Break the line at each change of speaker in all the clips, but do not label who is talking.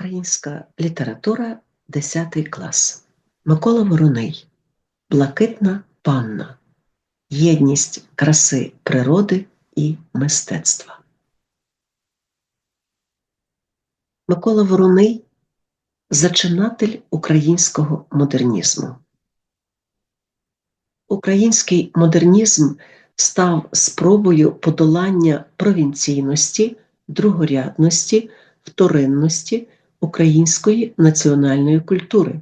Українська література 10 клас. Микола Вороний. Блакитна панна. Єдність краси природи і мистецтва. Микола Вороний зачинатель українського модернізму. Український модернізм став спробою подолання провінційності, другорядності, вторинності української національної культури,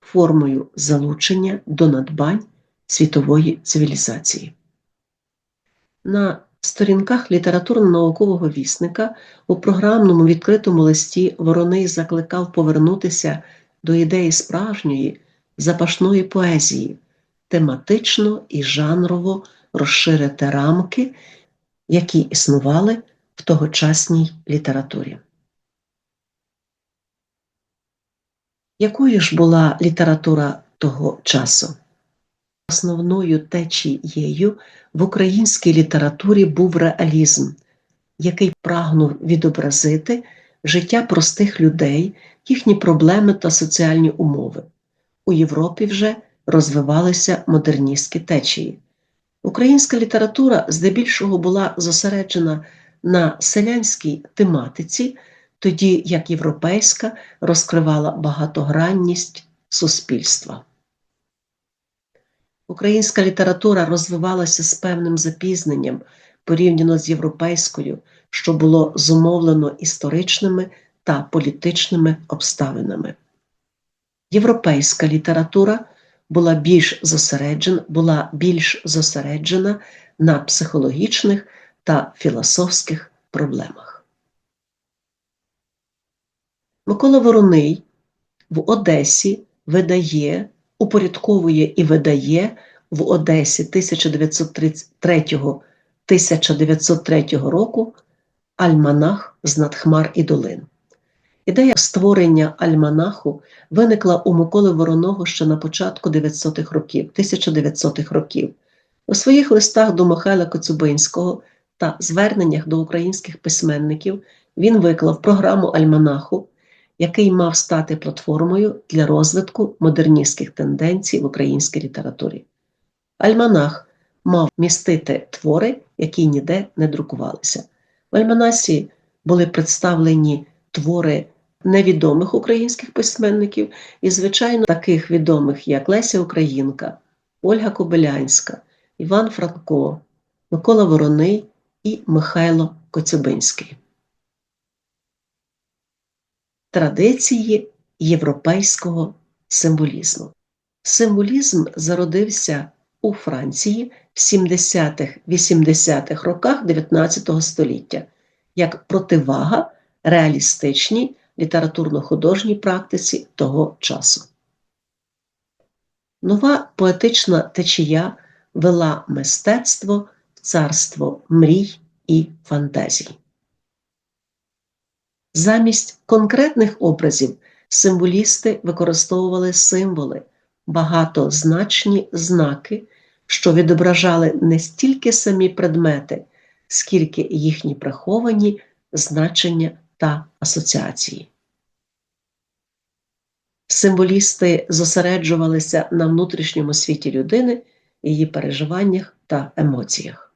формою залучення до надбань світової цивілізації. На сторінках літературно-наукового вісника у програмному відкритому листі Вороний закликав повернутися до ідеї справжньої запашної поезії, тематично і жанрово розширити рамки, які існували в тогочасній літературі. Якою ж була література того часу? Основною течією в українській літературі був реалізм, який прагнув відобразити життя простих людей, їхні проблеми та соціальні умови. У Європі вже розвивалися модерністські течії. Українська література здебільшого була зосереджена на селянській тематиці, тоді як європейська розкривала багатогранність суспільства. Українська література розвивалася з певним запізненням порівняно з європейською, що було зумовлено історичними та політичними обставинами. Європейська література була більш зосереджена, була більш зосереджена на психологічних та філософських проблемах. Микола Вороний в Одесі видає, упорядковує і видає в Одесі 1933 1903 року Альманах з надхмар і долин. Ідея створення альманаху виникла у Миколи Вороного ще на початку 900-х років, 1900-х років. У своїх листах до Михайла Коцюбинського та зверненнях до українських письменників він виклав програму альманаху, який мав стати платформою для розвитку модерністських тенденцій в українській літературі. Альманах мав містити твори, які ніде не друкувалися. В альманасі були представлені твори невідомих українських письменників і, звичайно, таких відомих, як Леся Українка, Ольга Кобилянська, Іван Франко, Микола Вороний і Михайло Коцюбинський. Традиції європейського символізму. Символізм зародився у Франції в 70-80-х роках 19 століття як противага реалістичній літературно-художній практиці того часу. Нова поетична течія вела мистецтво в царство мрій і фантазій. Замість конкретних образів символісти використовували символи, багатозначні знаки, що відображали не стільки самі предмети, скільки їхні приховані значення та асоціації. Символісти зосереджувалися на внутрішньому світі людини, її переживаннях та емоціях.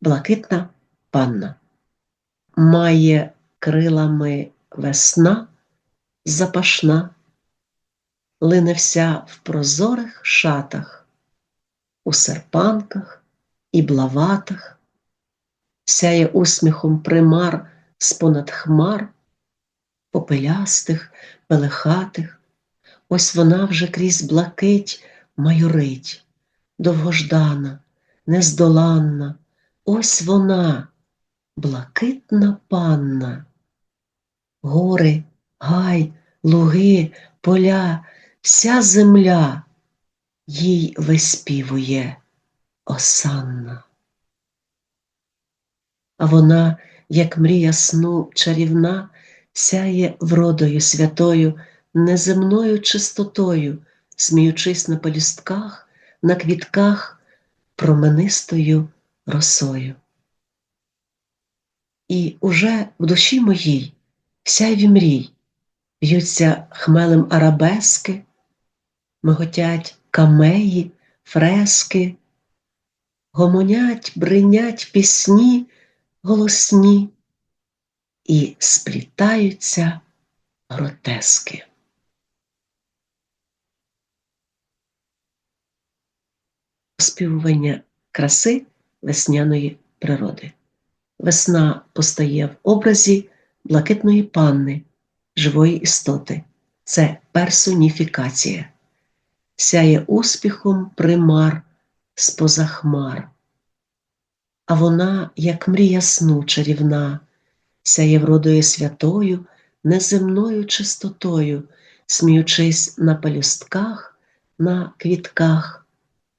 Блакитна панна. Має крилами весна запашна, лине вся в прозорих шатах, у серпанках і блаватах, сяє усміхом примар з понад хмар, попелястих, пелехатих, ось вона вже крізь блакить майорить, довгождана, нездоланна, ось вона, блакитна панна, гори, гай, луги, поля, вся земля їй виспівує осанна. А вона, як мрія сну чарівна, сяє вродою святою, неземною чистотою, сміючись на пелюстках, на квітках променистою росою. І уже в душі моїй сяйві мрій, в'ються хмелем арабески, миготять камеї, фрески, гомонять, бринять пісні голосні і сплітаються гротески. Оспівування краси весняної природи. Весна постає в образі блакитної панни, живої істоти. Це персоніфікація, сяє успіхом примар споза хмар. А вона, як мрія сну чарівна, сяє вродою святою, неземною чистотою, сміючись на пелюстках, на квітках,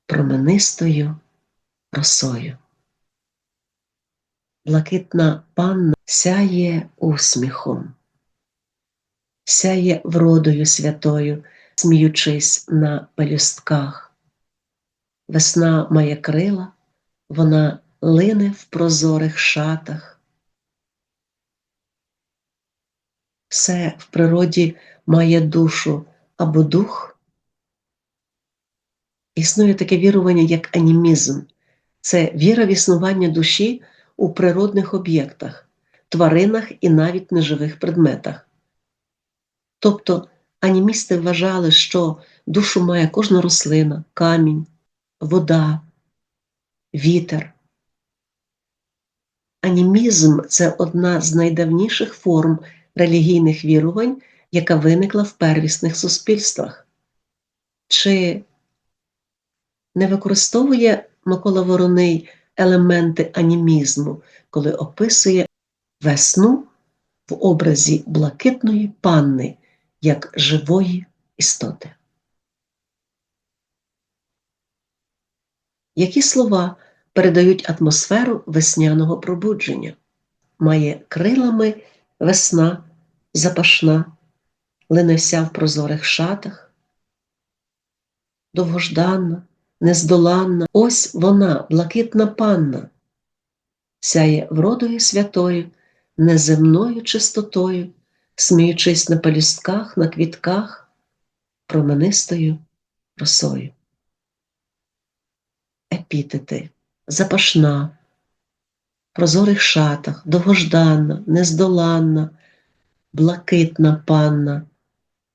променистою росою. Блакитна панна сяє усміхом, сяє вродою святою, сміючись на пелюстках. Весна має крила, вона лине в прозорих шатах. Все в природі має душу або дух. Існує таке вірування, як анімізм. Це віра в існування душі у природних об'єктах, тваринах і навіть неживих предметах. Тобто анімісти вважали, що душу має кожна рослина, камінь, вода, вітер. Анімізм це одна з найдавніших форм релігійних вірувань, яка виникла в первісних суспільствах. Чи не використовує Микола Вороний елементи анімізму, коли описує весну в образі блакитної панни як живої істоти? Які слова передають атмосферу весняного пробудження? Має крилами весна запашна, лине вся в прозорих шатах, довгожданна, нездоланна, ось вона, блакитна панна, сяє вродою святою, неземною чистотою, сміючись на пелюстках, на квітках, променистою росою. Епітети, запашна, в прозорих шатах, довгожданна, нездоланна, блакитна панна,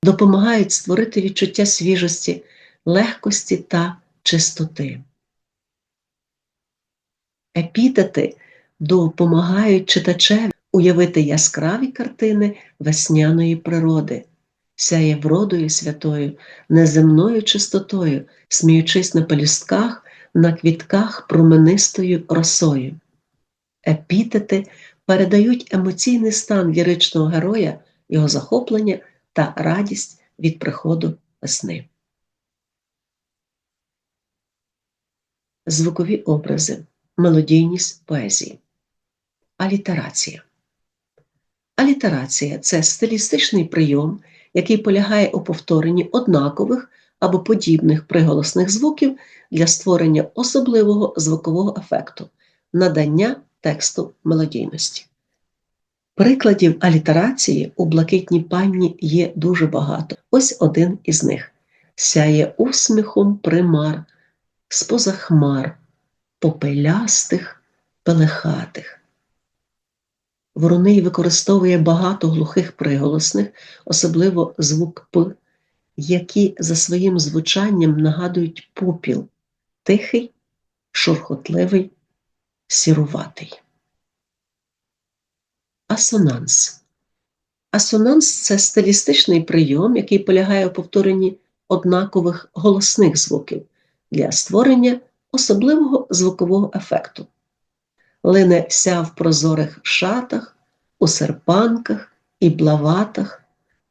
допомагають створити відчуття свіжості, легкості та чистоти. Епітети допомагають читачеві уявити яскраві картини весняної природи, сяє вродою святою, неземною чистотою, сміючись на пелюстках, на квітках променистою росою. Епітети передають емоційний стан ліричного героя, його захоплення та радість від приходу весни. Звукові образи, мелодійність поезії. Алітерація. Алітерація це стилістичний прийом, який полягає у повторенні однакових або подібних приголосних звуків для створення особливого звукового ефекту, надання тексту мелодійності. Прикладів алітерації у блакитній панні є дуже багато. Ось один із них сяє усміхом примар, споза хмар, попелястих, пелехатих. Вороний використовує багато глухих приголосних, особливо звук П, які за своїм звучанням нагадують попіл, тихий, шурхотливий, сіруватий. Асонанс. Асонанс це стилістичний прийом, який полягає у повторенні однакових голосних звуків для створення особливого звукового ефекту. Лине вся в прозорих шатах, у серпанках і блаватах,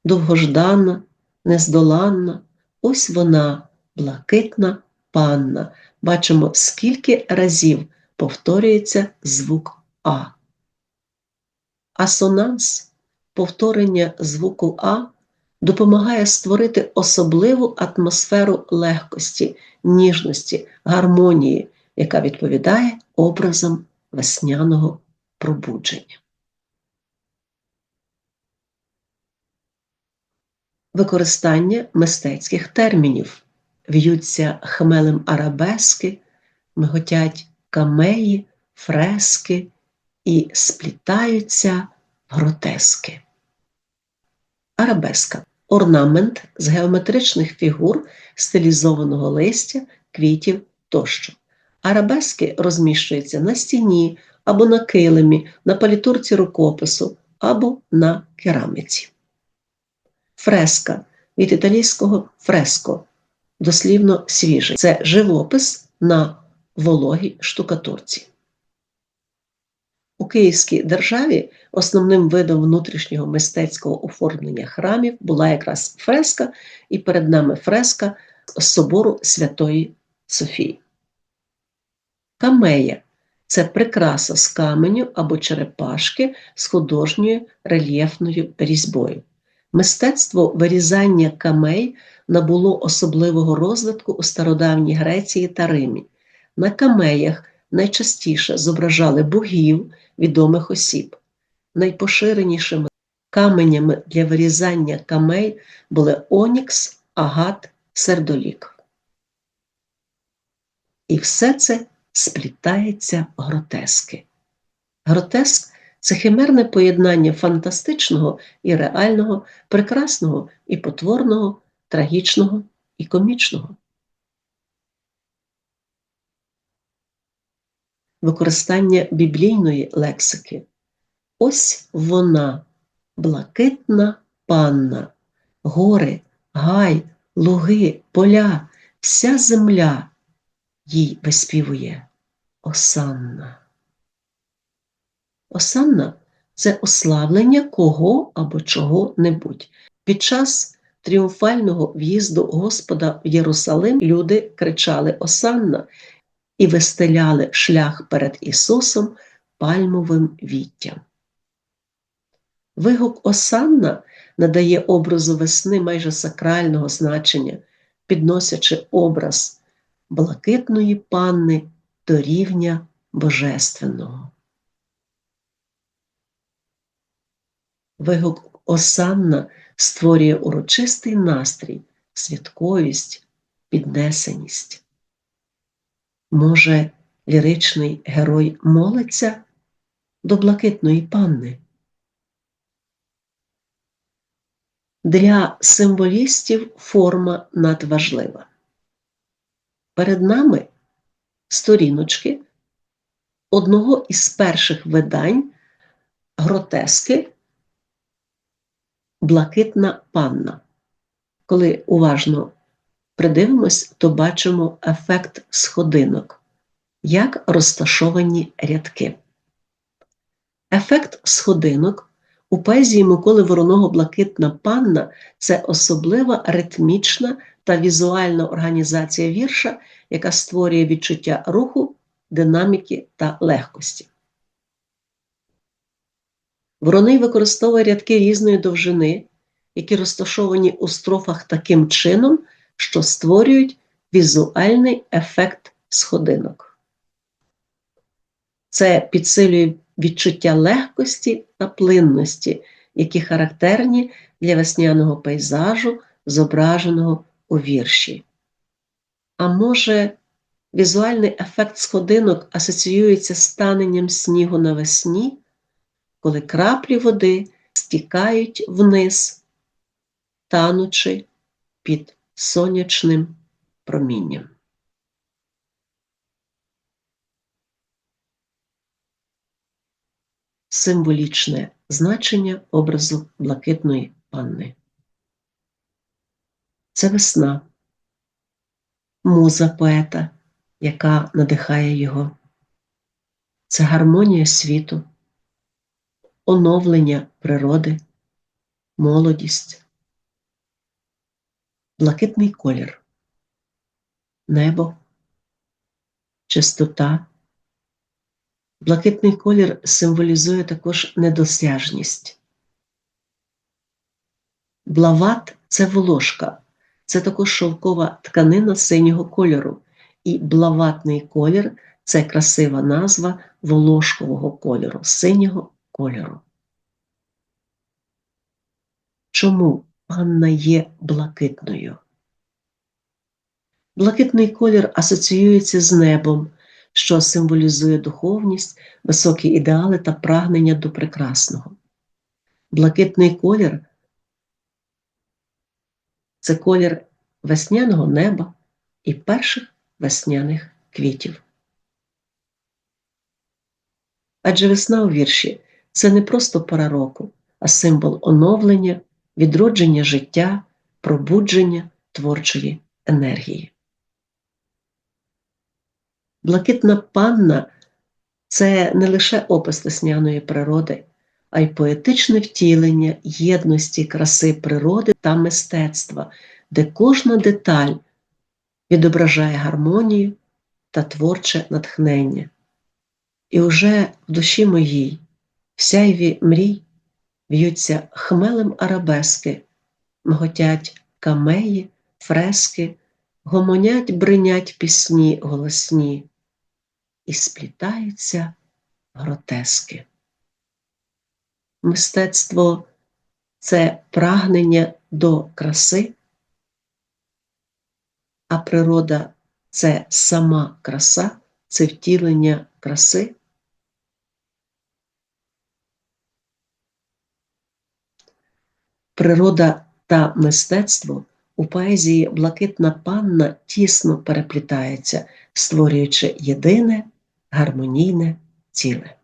довгожданна, нездоланна, ось вона, блакитна панна. Бачимо, скільки разів повторюється звук А. Асонанс, повторення звуку А, допомагає створити особливу атмосферу легкості, ніжності, гармонії, яка відповідає образам весняного пробудження. Використання мистецьких термінів в'ються хмелем арабески, миготять камеї, фрески і сплітаються гротески. Арабеска орнамент з геометричних фігур, стилізованого листя, квітів тощо. Арабески розміщуються на стіні або на килимі, на палітурці рукопису або на кераміці. Фреска від італійського фреско, дослівно свіжий. Це живопис на вологій штукатурці. У Київській державі основним видом внутрішнього мистецького оформлення храмів була якраз фреска, і перед нами фреска з собору Святої Софії. Камея це прикраса з каменю або черепашки з художньою рельєфною різьбою. Мистецтво вирізання камей набуло особливого розвитку у стародавній Греції та Римі. На камеях найчастіше зображали богів, відомих осіб. Найпоширенішими каменями для вирізання камей були онікс, агат, сердолік. І все це сплітається в гротески. Гротеск це химерне поєднання фантастичного і реального, прекрасного і потворного, трагічного і комічного. Використання біблійної лексики. Ось вона, блакитна панна, гори, гай, луги, поля, вся земля їй виспівує Осанна. Осанна це ославлення кого або чого-небудь. Під час тріумфального в'їзду Господа в Єрусалим люди кричали Осанна і вистеляли шлях перед Ісусом пальмовим віттям. Вигук Осанна надає образу весни майже сакрального значення, підносячи образ блакитної панни до рівня божественного. Вигук Осанна створює урочистий настрій, святковість, піднесеність. Може, ліричний герой молиться до блакитної панни? Для символістів форма надважлива. Перед нами сторіночки одного із перших видань гротески Блакитна панна. Коли уважно придивимось, то бачимо ефект сходинок, як розташовані рядки. Ефект сходинок у поезії Миколи Вороного Блакитна панна це особлива ритмічна та візуальна організація вірша, яка створює відчуття руху, динаміки та легкості. Вороний використовує рядки різної довжини, які розташовані у строфах таким чином, що створюють візуальний ефект сходинок. Це підсилює відчуття легкості та плинності, які характерні для весняного пейзажу, зображеного у вірші. А може, візуальний ефект сходинок асоціюється з станенням снігу навесні, коли краплі води стікають вниз, танучи під сонячним промінням. Символічне значення образу блакитної панни. Це весна, муза поета, яка надихає його. Це гармонія світу, оновлення природи, молодість, блакитний колір, небо, чистота. Блакитний колір символізує також недосяжність. Блават це волошка, це також шовкова тканина синього кольору, і блаватний колір це красива назва волошкового кольору, синього кольору. Чому панна є блакитною. Блакитний колір асоціюється з небом, що символізує духовність, високі ідеали та прагнення до прекрасного. Блакитний колір це колір весняного неба і перших весняних квітів. Адже весна у вірші це не просто пора року, а символ оновлення, відродження життя, пробудження творчої енергії. Блакитна панна це не лише опис весняної природи, а й поетичне втілення єдності краси природи та мистецтва, де кожна деталь відображає гармонію та творче натхнення. І уже в душі моїй, в сяйві мрій, в'ються хмелем арабески, мготять камеї, фрески, гомонять, бринять пісні голосні і сплітаються гротески. Мистецтво це прагнення до краси, а природа це сама краса, це втілення краси. Природа та мистецтво у поезії Блакитна панна тісно переплітається, створюючи єдине гармонійне ціле.